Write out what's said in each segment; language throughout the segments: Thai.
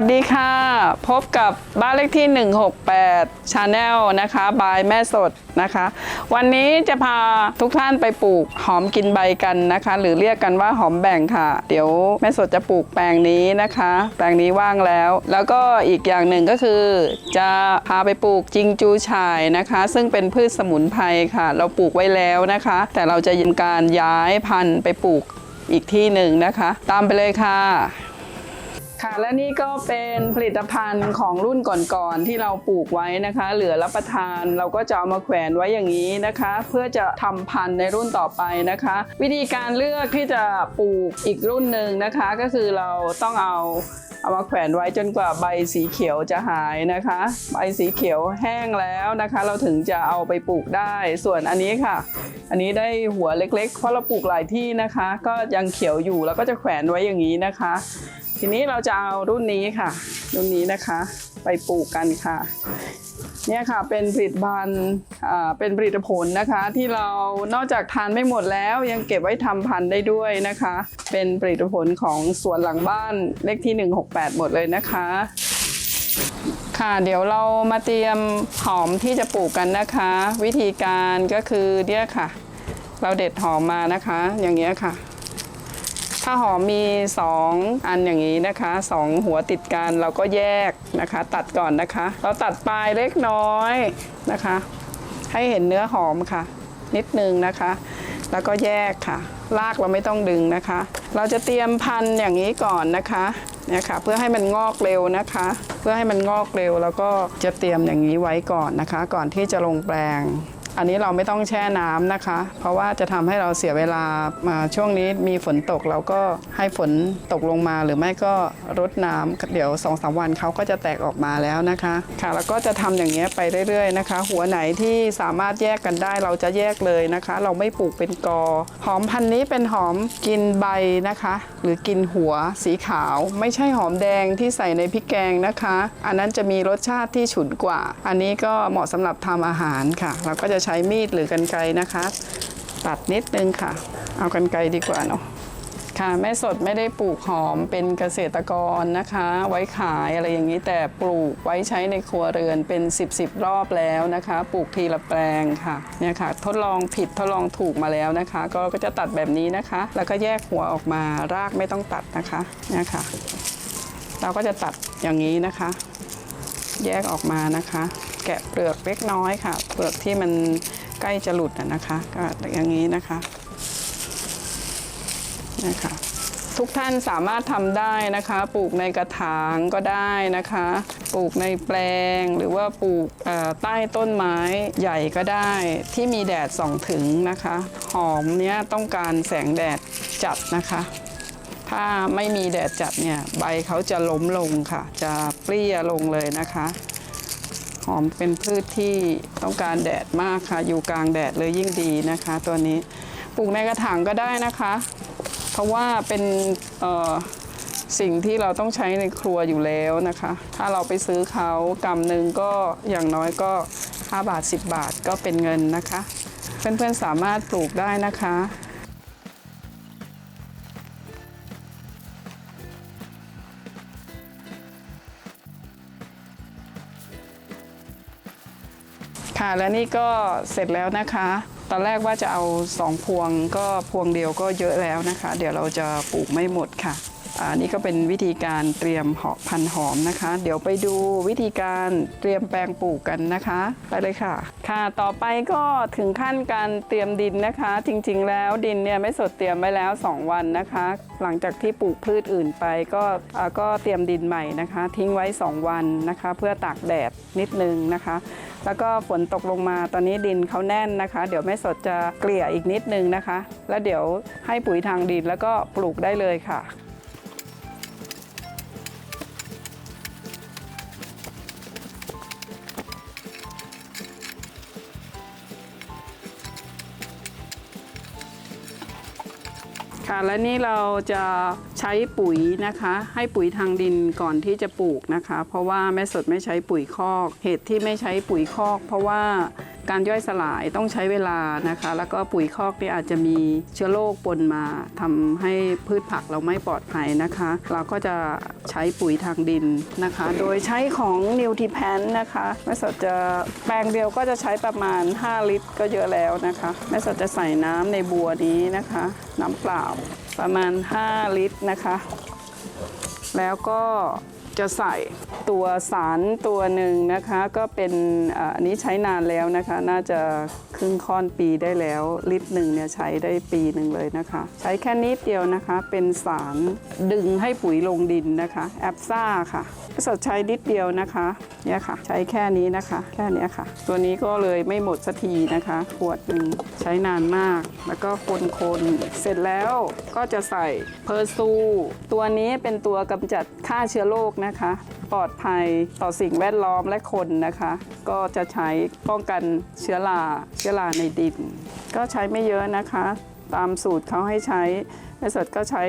วัสดีค่ะ พบกับบ้านเลขที่ 168 Channel นะคะบายแม่สดนะคะ วันนี้จะพาทุกท่านไปปลูกหอมกินใบกันนะคะ หรือเรียกกันว่าหอมแบ่งค่ะ เดี๋ยวแม่สดจะปลูกแปลงนี้นะคะ แปลงนี้ว่างแล้ว แล้วก็อีกอย่างหนึ่งก็คือ จะพาไปปลูกจิงจูฉ่ายนะคะ ซึ่งเป็นพืชสมุนไพรค่ะ เราปลูกไว้แล้วนะคะ แต่เราจะยินการย้ายพันธุ์ไปปลูกอีกที่หนึ่งนะคะ ตามไปเลยค่ะ ค่ะและนี่ก็เป็นผลิตภัณฑ์ของรุ่นก่อนๆที่เราปลูกไว้นะคะ เหลือรับประทานเราก็จะเอามาแขวนไว้อย่างนี้นะคะ เพื่อจะทำพันธุ์ในรุ่นต่อไปนะคะ วิธีการเลือกที่จะปลูกอีกรุ่นหนึ่งนะคะ ก็คือเราต้องเอา เอามาแขวนไว้จนกว่าใบสีเขียวจะหายนะคะ ใบสีเขียวแห้งแล้วนะคะ เราถึงจะเอาไปปลูกได้ ส่วนอันนี้ค่ะ อันนี้ได้หัวเล็กๆ เพราะเราปลูกหลายที่นะคะ ก็ยังเขียวอยู่แล้วก็จะแขวนไว้อย่างนี้นะคะ ทีนี้เราจะเอารุ่นนี้ค่ะ รุ่นนี้นะคะ ไปปลูกกันค่ะ เนี่ยค่ะเป็นผลิตภัณฑ์เป็นผลิตผลนะคะ ที่เรานอกจากทานไม่หมดแล้วยังเก็บไว้ทำพันธุ์ได้ด้วยนะคะ เป็นผลิตผลของสวนหลังบ้านเลขที่ 168 หมดเลยนะคะ ค่ะเดี๋ยวเรามาเตรียมหอมที่จะปลูกกันนะคะ วิธีการก็คือเนี่ยค่ะ เราเด็ดหอมมานะคะ อย่างเงี้ยค่ะ ถ้าหอมมี 2 อันอย่างนี้นะคะสองหัวติดกันเราก็แยกนะคะ ตัดก่อนนะคะ เราตัดปลายเล็กน้อยนะคะ ให้เห็นเนื้อหอมค่ะ นิดนึงนะคะ แล้วก็แยกค่ะรากเราไม่ต้องดึงนะคะ เราจะเตรียมพันอย่างนี้ก่อนนะคะเนี่ยค่ะเพื่อให้มันงอกเร็วนะคะ เพื่อให้มันงอกเร็วแล้วก็จะเตรียมอย่างนี้ไว้ก่อนนะคะ ก่อนที่จะลงแปลง อันนี้เราไม่ต้องแช่น้ำนะคะ เพราะว่าจะทำให้เราเสียเวลามาช่วงนี้มีฝนตกเราก็ให้ฝนตกลงมาหรือไม่ก็รดน้ำเดี๋ยว2อสวันเขาก็จะแตกออกมาแล้วนะคะค่ะแล้วก็จะทำอย่างเงี้ยไปเรื่อยๆนะคะ หัวไหนที่สามารถแยกกันได้เราจะแยกเลยนะคะ เราไม่ปลูกเป็นกอ หอมพันนี้เป็นหอมกินใบนะคะ หรือกินหัวสีขาว ไม่ใช่หอมแดงที่ใส่ในพริกแกงนะคะ อันนั้นจะมีรสชาติที่ฉุนกว่า อันนี้ก็เหมาะสำหรับทำอาหารค่ะ เราก็จะใช้ช้มีดหรือกันไกรนะคะ ตัดนิดนึงค่ะ เอากันไกรดีกว่าเนาะค่ะแม่สดไม่ได้ปลูกหอมเป็นเกษตรกรนะคะ ไว้ขายอะไรอย่างนี้แต่ปลูกไว้ใช้ในครัวเรือนเป็น 10บสรอบแล้วนะคะ ปลูกทีละแปลงค่ะเนี่ยค่ะ ทดลองผิดทดลองถูกมาแล้วนะคะ ก็ก็จะตัดแบบนี้นะคะ แล้วก็แยกหัวออกมารากไม่ต้องตัดนะคะเนี่ยค่ะ เราก็จะตัดอย่างนี้นะคะ แยกออกมานะคะ แกะเปลือกเล็กน้อยค่ะ เปลือกที่มันใกล้จะหลุดนะคะ ก็อย่างนี้นะคะนะคะทุกท่านสามารถทำได้นะคะ ปลูกในกระถางก็ได้นะคะ ปลูกในแปลงหรือว่าปลูกใต้ต้นไม้ใหญ่ก็ได้ที่มีแดดส่องถึงนะคะ หอมเนี้ยต้องการแสงแดดจัดนะคะ ถ้าไม่มีแดดจัดเนี่ยใบเขาจะล้มลงค่ะ จะเปรี้ยลงเลยนะคะ อมเป็นพืชที่ต้องการแดดมากค่ะ อยู่กลางแดดเลยยิ่งดีนะคะ ตัวนี้ปลูกในกระถางก็ได้นะคะ เพราะว่าเป็นสิ่งที่เราต้องใช้ในครัวอยู่แล้วนะคะ ถ้าเราไปซื้อเขากำหนึ่งก็อย่างน้อยก็ 5 บาท 10 บาทก็เป็นเงินนะคะ เพื่อนๆสามารถปลูกได้นะคะ ค่ะและนี่ก็เสร็จแล้วนะคะ ตอนแรกว่าจะเอาสองพวงก็พวงเดียวก็เยอะแล้วนะคะ เดี๋ยวเราจะปลูกไม่หมดค่ะ อันนี้ก็เป็นวิธีการเตรียมหอพันหอมนะคะ เดี๋ยวไปดูวิธีการเตรียมแปลงปลูกกันนะคะ ไปเลยค่ะ ค่ะต่อไปก็ถึงขั้นการเตรียมดินนะคะ จริงๆ แล้วดินเนี่ยไม่สดเตรียมไว้แล้ว 2 วันนะคะ หลังจากที่ปลูกพืชอื่นไปก็อ่าก็เตรียมดินใหม่นะคะ ทิ้งไว้ 2 วันนะคะ เพื่อตากแดดนิดนึงนะคะแล้วก็ฝนตกลงมาตอนนี้ดินเขาแน่นนะคะ เดี๋ยวแม่สดจะเกลี่ยอีกนิดนึงนะคะ แล้วเดี๋ยวให้ปุ๋ยทางดินแล้วก็ปลูกได้เลยค่ะ และนี่เราจะใช้ปุ๋ยนะคะ ให้ปุ๋ยทางดินก่อนที่จะปลูกนะคะ เพราะว่าแม่สดไม่ใช้ปุ๋ยคอก เหตุที่ไม่ใช้ปุ๋ยคอก เพราะว่า การย่อยสลายต้องใช้เวลานะคะ แล้วก็ปุ๋ยคอกเนี่ยอาจจะมีเชื้อโรคปนมาทำให้พืชผักเราไม่ปลอดภัยนะคะ เราก็จะใช้ปุ๋ยทางดินนะคะ โดยใช้ของนิวท p แพนนะคะแม่สดจะแปลงเดียวก็จะใช้ประมาณ 5 ลิตร ก็เยอะแล้วนะคะแม่สดจะใส่น้ำในบัวนี้นะคะ น้ำเปล่าประมาณ 5 ลิตรนะคะ แล้วก็ จะใส่ตัวสารตัวหนึ่งนะคะ ก็เป็นอันนี้ใช้นานแล้วนะคะ น่าจะครึ่งค่อนปีได้แล้ว ลิตรหนึ่งเนี่ยใช้ได้ปีหนึ่งเลยนะคะ ใช้แค่นิดเดียวนะคะ เป็นสารดึงให้ปุ๋ยลงดินนะคะแอปซ่าค่ะสดใช้นิดเดียวนะคะเนี่ยค่ะ ใช้แค่นี้นะคะ แค่นี้ค่ะ ตัวนี้ก็เลยไม่หมดสักทีนะคะขวดหนึ่งใช้นานมาก แล้วก็คนๆเสร็จแล้วก็จะใส่เพอร์ซู ตัวนี้เป็นตัวกำจัดฆ่าเชื้อโรคนะคะ ปลอดภัยต่อสิ่งแวดล้อมและคนนะคะ ก็จะใช้ป้องกันเชื้อราเชื้อราในดิน ก็ใช้ไม่เยอะนะคะ ตามสูตรเขาให้ใช้ในสดก็ใช้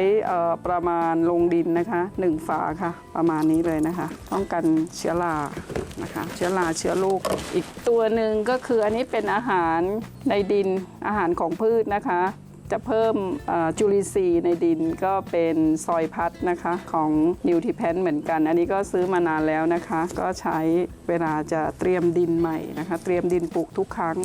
ประมาณลงดินนะคะหนึ่งฝาค่ะ ประมาณนี้เลยนะคะ ป้องกันเชื้อรานะคะ เชื้อราเชื้อโรคอีกตัวหนึ่งก็คืออันนี้เป็นอาหารในดินอาหารของพืชนะคะ จะเพิ่มจุลินทรีย์ในดินก็เป็นซอยพัดนะคะของนิวท p แพนเหมือนกัน อันนี้ก็ซื้อมานานแล้วนะคะ ก็ใช้เวลาจะเตรียมดินใหม่นะคะ เตรียมดินปลูกทุกครั้ง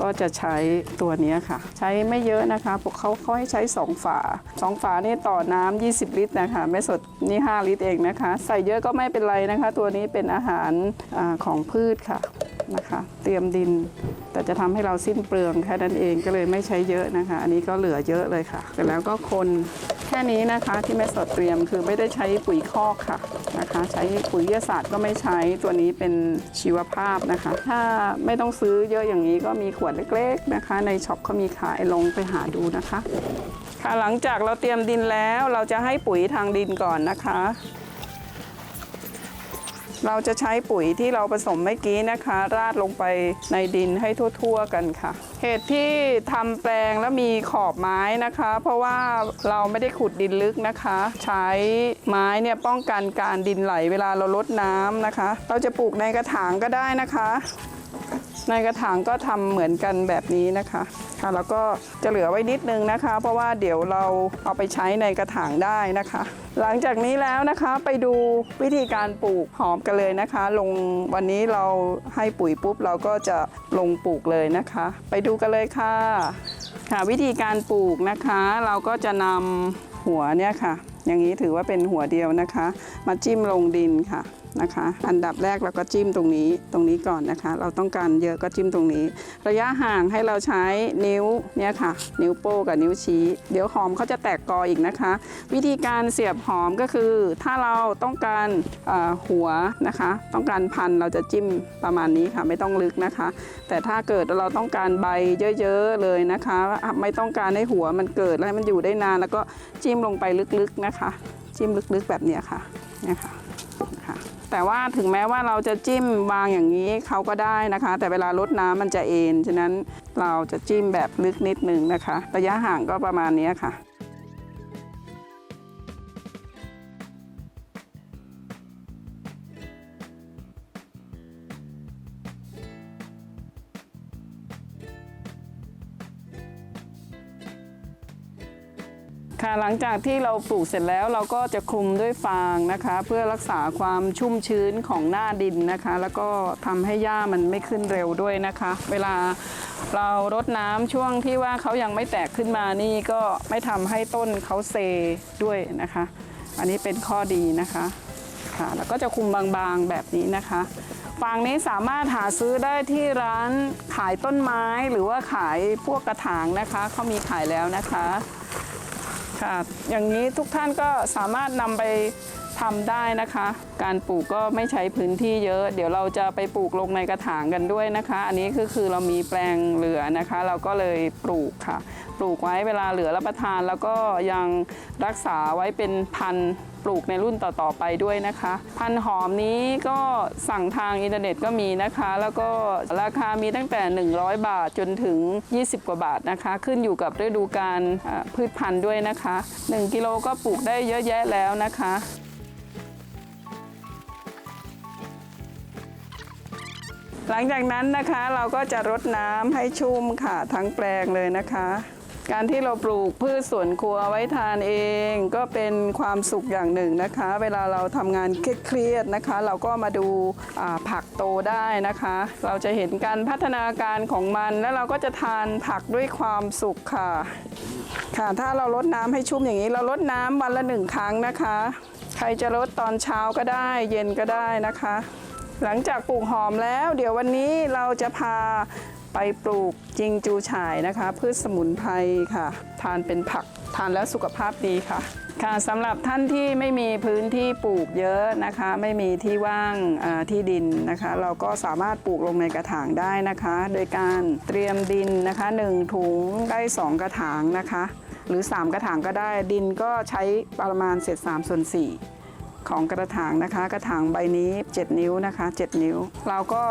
ก็จะใช้ตัวนี้ค่ะ ใช้ไม่เยอะนะคะพวกเขาเขาให้ใช้ 2 ฝา 2 ฝานี่ต่อน้ำ20 ลิตรนะคะไม่สดนี่ 5 ลิตรเองนะคะ ใส่เยอะก็ไม่เป็นไรนะคะ ตัวนี้เป็นอาหารอของพืชค่ะ นะคะ เตรียมดิน แต่จะทำให้เราสิ้นเปลืองแค่นั้นเองก็เลยไม่ใช้เยอะนะคะ อันนี้ก็เหลือเยอะเลยค่ะเสร็จแล้วก็คนแค่นี้นะคะที่แม่สดเตรียมคือไม่ได้ใช้ปุ๋ยคอกค่ะนะคะ ใช้ปุ๋ยวิทยาศาสตร์ก็ไม่ใช้ตัวนี้เป็นชีวภาพนะคะ ถ้าไม่ต้องซื้อเยอะอย่างนี้ก็มีขวดเล็กๆนะคะ ในช็อปเขามีขายลงไปหาดูนะคะค่ะหลังจากเราเตรียมดินแล้วเราจะให้ปุ๋ยทางดินก่อนนะคะ เราจะใช้ปุ๋ยที่เราผสมเมื่อกี้นะคะ ราดลงไปในดินให้ทั่ว ๆ กันค่ะ เหตุที่ทำแปลงแล้วมีขอบไม้นะคะ เพราะว่าเราไม่ได้ขุดดินลึกนะคะ ใช้ไม้เนี่ยป้องกันการดินไหลเวลาเราลดน้ำนะคะ เราจะปลูกในกระถางก็ได้นะคะ ในกระถางก็ทำเหมือนกันแบบนี้นะคะค่ะแล้วก็จะเหลือไว้นิดนึงนะคะ เพราะว่าเดี๋ยวเราเอาไปใช้ในกระถางได้นะคะ หลังจากนี้แล้วนะคะไปดูวิธีการปลูกหอมกันเลยนะคะ ลงวันนี้เราให้ปุ๋ยปุ๊บเราก็จะลงปลูกเลยนะคะ ไปดูกันเลยค่ะค่ะวิธีการปลูกนะคะ เราก็จะนำหัวเนี่ยค่ะ อย่างนี้ถือว่าเป็นหัวเดียวนะคะ มาจิ้มลงดินค่ะ นะคะ อันดับแรกเราก็จิ้มตรงนี้ตรงนี้ก่อนนะคะ เราต้องการเยอะก็จิ้มตรงนี้ ระยะห่างให้เราใช้นิ้วเนี่ยค่ะ นิ้วโป้งกับนิ้วชี้ เดี๋ยวหอมเขาจะแตกกออีกนะคะ วิธีการเสียบหอมก็คือ ถ้าเราต้องการหัวนะคะ ต้องการพันเราจะจิ้มประมาณนี้ค่ะไม่ต้องลึกนะคะ แต่ถ้าเกิดเราต้องการใบเยอะๆเลยนะคะ ไม่ต้องการให้หัวมันเกิดแล้วให้มันอยู่ได้นาน แล้วก็จิ้มลงไปลึกๆนะคะ จิ้มลึกๆแบบนี้ค่ะเนี่ยค่ะค่ะ แต่ว่าถึงแม้ว่าเราจะจิ้มวางอย่างนี้เขาก็ได้นะคะ แต่เวลาลดน้ำมันจะเอ็นฉะนั้นเราจะจิ้มแบบลึกนิดนึงนะคะ ระยะห่างก็ประมาณนี้ค่ะ หลังจากที่เราปลูกเสร็จแล้วเราก็จะคลุมด้วยฟางนะคะ เพื่อรักษาความชุ่มชื้นของหน้าดินนะคะ แล้วก็ทำให้หญ้ามันไม่ขึ้นเร็วด้วยนะคะ เวลาเรารดน้ำช่วงที่ว่าเขายังไม่แตกขึ้นมานี่ก็ไม่ทำให้ต้นเขาเซด้วยนะคะ อันนี้เป็นข้อดีนะคะค่ะแล้วก็จะคลุมบางๆแบบนี้นะคะฟางนี้สามารถหาซื้อได้ที่ร้านขายต้นไม้หรือว่าขายพวกกระถางนะคะเขามีขายแล้วนะคะ ค่ะ อย่างนี้ทุกท่านก็สามารถนำไปทำได้นะคะ การปลูกก็ไม่ใช้พื้นที่เยอะ เดี๋ยวเราจะไปปลูกลงในกระถางกันด้วยนะคะ อันนี้ก็คือเรามีแปลงเหลือนะคะ เราก็เลยปลูกค่ะ ปลูกไว้เวลาเหลือรับประทาน แล้วก็ยังรักษาไว้เป็นพันธุ์ ปลูกในรุ่นต่อๆไปด้วยนะคะ พันหอมนี้ก็สั่งทางอินเทอร์เน็ตก็มีนะคะ แล้วก็ราคามีตั้งแต่ 100 บาทจนถึง 20 กว่าบาทนะคะ ขึ้นอยู่กับฤดูกาลพืชพันธุ์ด้วยนะคะ 1 กิโลก็ปลูกได้เยอะแยะแล้วนะคะหลังจากนั้นนะคะเราก็จะรดน้ำให้ชุ่มค่ะทั้งแปลงเลยนะคะ การที่เราปลูกพืชสวนครัวไว้ทานเอง ก็เป็นความสุขอย่างหนึ่งนะคะ เวลาเราทำงานเครียดๆนะคะ เราก็มาดูผักโตได้นะคะ เราจะเห็นการพัฒนาการของมันแล้วเราก็จะทานผักด้วยความสุขค่ะ ค่ะถ้าเราลดน้ำให้ชุ่มอย่างนี้ เราลดน้ำวันละหนึ่งครั้งนะคะ ใครจะลดตอนเช้าก็ได้ เย็นก็ได้นะคะหลังจากปลูกหอมแล้ว เดี๋ยววันนี้เราจะพา ไปปลูกจิงจูฉ่ายนะคะ พืชสมุนไพรค่ะ ทานเป็นผักทานแล้วสุขภาพดีค่ะ ค่ะสำหรับท่านที่ไม่มีพื้นที่ปลูกเยอะนะคะ ไม่มีที่ว่างที่ดินนะคะ เราก็สามารถปลูกลงในกระถางได้นะคะ โดยการเตรียมดินนะคะ 1 ถุงได้ 2 กระถางนะคะ หรือ 3 กระถางก็ได้ดินก็ใช้ประมาณเศษ3ส่วน4ของกระถางนะคะ กระถางใบนี้ 7 นิ้วนะคะ 7 นิ้ว เราก็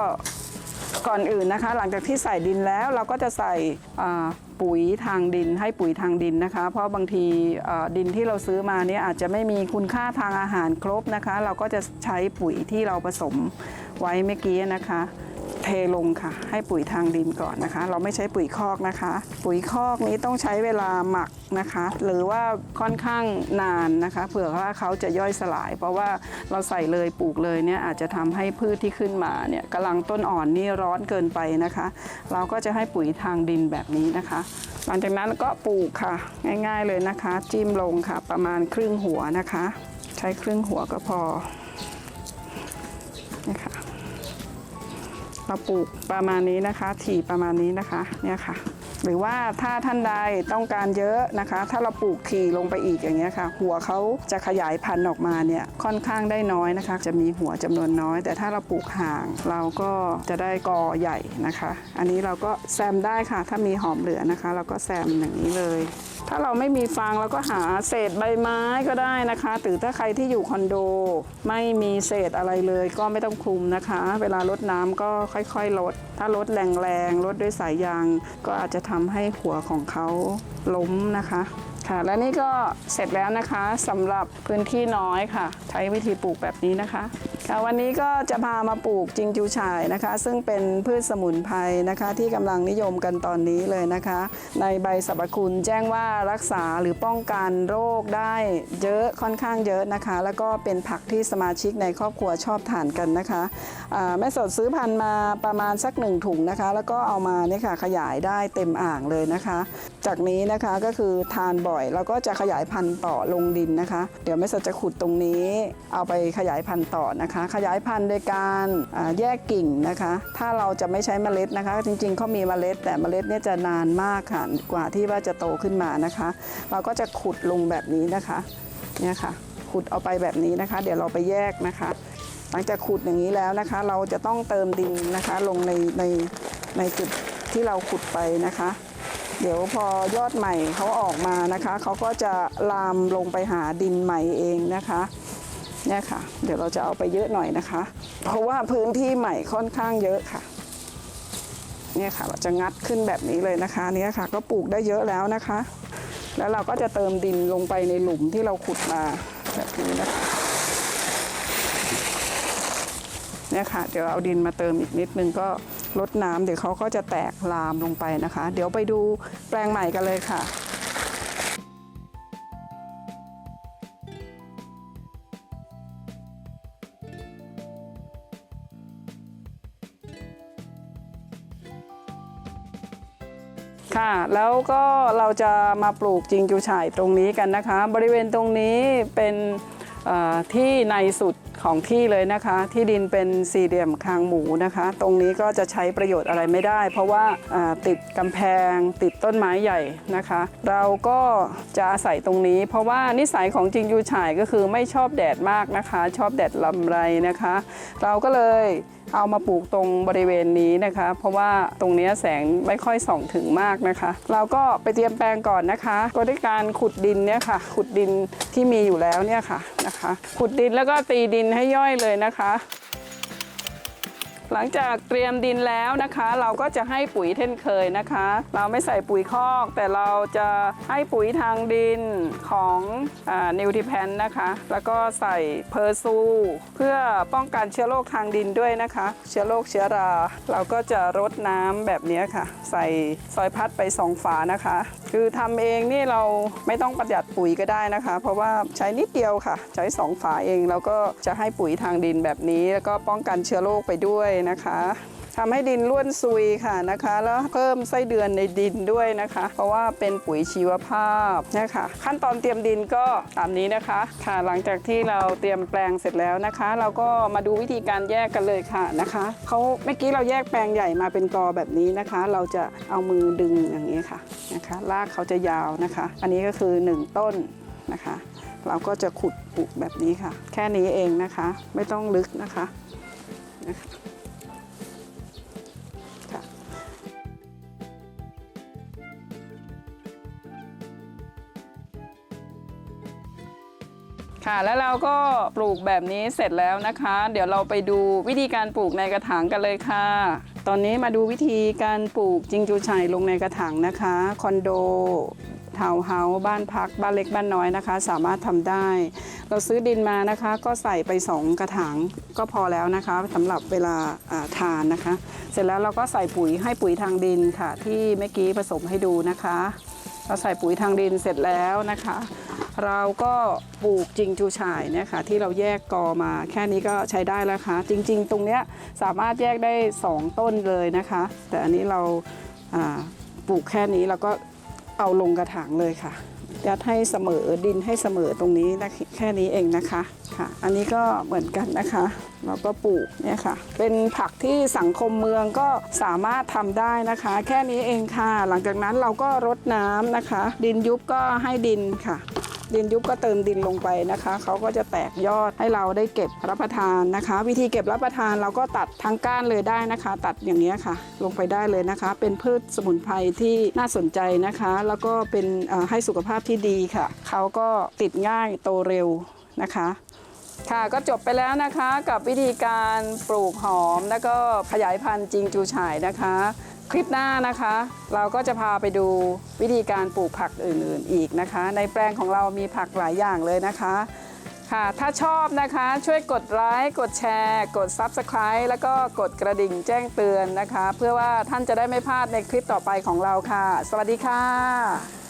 ก่อนอื่นนะคะ หลังจากที่ใส่ดินแล้วเราก็จะใส่ปุ๋ยทางดินให้ปุ๋ยทางดินนะคะ เพราะบางทีดินที่เราซื้อมาเนี่ยอาจจะไม่มีคุณค่าทางอาหารครบนะคะ เราก็จะใช้ปุ๋ยที่เราผสมไว้เมื่อกี้นะคะ เทลงค่ะ ให้ปุ๋ยทางดินก่อนนะคะ เราไม่ใช้ปุ๋ยคอกนะคะ ปุ๋ยคอกนี้ต้องใช้เวลาหมักนะคะ หรือว่าค่อนข้างนานนะคะ เผื่อว่าเขาจะย่อยสลาย เพราะว่าเราใส่เลยปลูกเลยเนี่ยอาจจะทำให้พืชที่ขึ้นมาเนี่ยกำลังต้นอ่อนนี่ร้อนเกินไปนะคะ เราก็จะให้ปุ๋ยทางดินแบบนี้นะคะ หลังจากนั้นก็ปลูกค่ะ ง่าย ๆเลยนะคะ จิ้มลงค่ะ ประมาณครึ่งหัวนะคะ ใช้ครึ่งหัวก็พอ เราปลูกประมาณนี้นะคะ ถี่ประมาณนี้นะคะเนี่ยค่ะ หรือว่าถ้าท่านใดต้องการเยอะนะคะ ถ้าเราปลูกถี่ลงไปอีกอย่างเงี้ยค่ะ หัวเขาจะขยายพันธุ์ออกมาเนี่ยค่อนข้างได้น้อยนะคะ จะมีหัวจำนวนน้อย แต่ถ้าเราปลูกห่างเราก็จะได้กอใหญ่นะคะ อันนี้เราก็แซมได้ค่ะ ถ้ามีหอมเหลือนะคะ เราก็แซมอย่างนี้เลย ถ้าเราไม่มีฟางเราก็หาเศษใบไม้ก็ได้นะคะหรือถ้าใครที่อยู่คอนโด ไม่มีเศษอะไรเลยก็ไม่ต้องคลุมนะคะ เวลาลดน้ำก็ค่อยๆลด ถ้าลดแรงๆลดด้วยสายยางก็อาจจะททำให้หัวของเขาล้มนะคะ ค่ะ และนี่ก็เสร็จแล้วนะคะสำหรับพื้นที่น้อยค่ะ ใช้วิธีปลูกแบบนี้นะคะค่ะวันนี้ก็จะพามาปลูกจิงจูฉ่ายนะคะ ซึ่งเป็นพืชสมุนไพรนะคะ ที่กำลังนิยมกันตอนนี้เลยนะคะ ในใบสรรพคุณแจ้งว่ารักษาหรือป้องกันโรคได้เยอะค่อนข้างเยอะนะคะ แล้วก็เป็นผักที่สมาชิกในครอบครัวชอบทานกันนะคะแม่สดซื้อพันธุ์มาประมาณสักหนึ่งถุงนะคะ แล้วก็เอามาเนี่ยค่ะขยายได้เต็มอ่างเลยนะคะ จากนี้นะคะก็คือทานบ่อยแล้วก็จะขยายพันธุ์ต่อลงดินนะคะ เดี๋ยวแม่สจะขุดตรงนี้เอาไปขยายพันธุ์ต่อนะคะ ขยายพันธุ์โดยการแยกกิ่งนะคะ ถ้าเราจะไม่ใช้เมล็ดนะคะ จริงๆเขามีเมล็ด แต่เมล็ดเนี่ยจะนานมากค่ะกว่าที่ว่าจะโตขึ้นมานะคะ เราก็จะขุดลงแบบนี้นะคะเนี่ยค่ะขุดเอาไปแบบนี้นะคะ เดี๋ยวเราไปแยกนะคะ หลังจากขุดอย่างนี้แล้วนะคะ เราจะต้องเติมดินนะคะลงในในในจุดที่เราขุดไปนะคะ เดี๋ยวพอยอดใหม่เขาออกมานะคะเขาก็จะลามลงไปหาดินใหม่เองนะคะเนี่ยค่ะ เดี๋ยวเราจะเอาไปเยอะหน่อยนะคะ เพราะว่าพื้นที่ใหม่ค่อนข้างเยอะค่ะเนี่ยค่ะเราจะงัดขึ้นแบบนี้เลยนะคะเนี่ยค่ะ ก็ปลูกได้เยอะแล้วนะคะ แล้วเราก็จะเติมดินลงไปในหลุมที่เราขุดมาแบบนี้นะคะเนี่ยค่ะ เดี๋ยวเอาดินมาเติมอีกนิดนึงก็ ลดน้ำเดี๋ยวเขาก็จะแตกลามลงไปนะคะ เดี๋ยวไปดูแปลงใหม่กันเลยค่ะค่ะแล้วก็เราจะมาปลูกจิงจูฉ่ายตรงนี้กันนะคะ บริเวณตรงนี้เป็นที่ในสุด ของที่เลยนะคะ ที่ดินเป็นสี่เหลี่ยมคางหมูนะคะ ตรงนี้ก็จะใช้ประโยชน์อะไรไม่ได้ เพราะว่าติดกำแพงติดต้นไม้ใหญ่นะคะ เราก็จะอาศัยตรงนี้ เพราะว่านิสัยของจิงยูฉายก็คือไม่ชอบแดดมากนะคะ ชอบแดดลำไรนะคะ เราก็เลย เอามาปลูกตรงบริเวณนี้นะคะ เพราะว่าตรงนี้แสงไม่ค่อยส่องถึงมากนะคะ เราก็ไปเตรียมแปลงก่อนนะคะ ก็ด้วยการขุดดินเนี่ยค่ะ ขุดดินที่มีอยู่แล้วเนี่ยค่ะนะคะ ขุดดินแล้วก็ตีดินให้ย่อยเลยนะคะ หลังจากเตรียมดินแล้วนะคะ เราก็จะให้ปุ๋ยเท่นเคยนะคะ เราไม่ใส่ปุ๋ยคอก แต่เราจะให้ปุ๋ยทางดินของนิวทริแพนนะคะ แล้วก็ใส่เพอร์ซู เพื่อป้องกันเชื้อโรคทางดินด้วยนะคะ เชื้อโรคเชื้อรา เราก็จะรดน้ำแบบนี้ค่ะ ใส่ซอยพัดไปสองฝานะคะ คือทำเองนี่เราไม่ต้องประหยัดปุ๋ยก็ได้นะคะ เพราะว่าใช้นิดเดียวค่ะ ใช้สองฝาเองเราก็จะให้ปุ๋ยทางดินแบบนี้ แล้วก็ป้องกันเชื้อโรคไปด้วยนะคะทำให้ดินร่วนซุยค่ะนะคะ แล้วเพิ่มไส้เดือนในดินด้วยนะคะ เพราะว่าเป็นปุ๋ยชีวภาพนะคะขั้นตอนเตรียมดินก็ตามนี้นะคะค่ะหลังจากที่เราเตรียมแปลงเสร็จแล้วนะคะ เราก็มาดูวิธีการแยกกันเลยค่ะนะคะเขาเมื่อกี้เราแยกแปลงใหญ่มาเป็นกอแบบนี้นะคะ เราจะเอามือดึงอย่างนี้ค่ะนะคะรากเขาจะยาวนะคะ อันนี้ก็คือ 1 ต้นนะคะ เราก็จะขุดปลูกแบบนี้ค่ะ แค่นี้เองนะคะไม่ต้องลึกนะคะนะคะ ค่ะ แล้วเราก็ปลูกแบบนี้เสร็จแล้วนะคะ เดี๋ยวเราไปดูวิธีการปลูกในกระถางกันเลยค่ะ ตอนนี้มาดูวิธีการปลูกจิงจูชัยลงในกระถางนะคะคอนโดทาวน์เฮาส์บ้านพักบ้านเล็กบ้านน้อยนะคะ สามารถทำได้ เราซื้อดินมานะคะ ก็ใส่ไป 2 กระถางก็พอแล้วนะคะสำหรับเวลาทานนะคะ เสร็จแล้วเราก็ใส่ปุ๋ยให้ปุ๋ยทางดินค่ะ ที่เมื่อกี้ผสมให้ดูนะคะ เราใส่ปุ๋ยทางดินเสร็จแล้วนะคะ เราก็ปลูกจิงจูช่ายนะคะที่เราแยกกอมาแค่นี้ก็ใช้ได้แล้วค่ะ จริง ๆ ตรงเนี้ยสามารถแยกได้ 2 ต้นเลยนะคะ แต่อันนี้เราอ่าปลูกแค่นี้เราก็เอาลงกระถางเลยค่ะ ยัดให้เสมอดินให้เสมอตรงนี้นะแค่นี้เองนะคะค่ะ อันนี้ก็เหมือนกันนะคะเราก็ปลูกเนี่ยค่ะ เป็นผักที่สังคมเมืองก็สามารถทำได้นะคะ แค่นี้เองค่ะ หลังจากนั้นเราก็รดน้ำนะคะ ดินยุบก็ให้ดินค่ะ ดินยุบก็เติมดินลงไปนะคะเขาก็จะแตกยอดให้เราได้เก็บรับประทานนะคะ วิธีเก็บรับประทานเราก็ตัดทั้งก้านเลยได้นะคะ ตัดอย่างนี้ค่ะ ลงไปได้เลยนะคะ เป็นพืชสมุนไพรที่น่าสนใจนะคะ แล้วก็เป็นให้สุขภาพที่ดีค่ะเขาก็ติดง่ายโตเร็วนะคะค่ะก็จบไปแล้วนะคะกับวิธีการปลูกหอม แล้วก็ขยายพันธุ์จิงจูฉ่ายนะคะ คลิปหน้านะคะ เราก็จะพาไปดูวิธีการปลูกผักอื่นๆอีกนะคะ ในแปลงของเรามีผักหลายอย่างเลยนะคะค่ะ ถ้าชอบนะคะช่วยกดไลค์กดแชร์ กด Subscribe แล้วก็กดกระดิ่งแจ้งเตือนนะคะ เพื่อว่าท่านจะได้ไม่พลาดในคลิปต่อไปของเราค่ะ สวัสดีค่ะ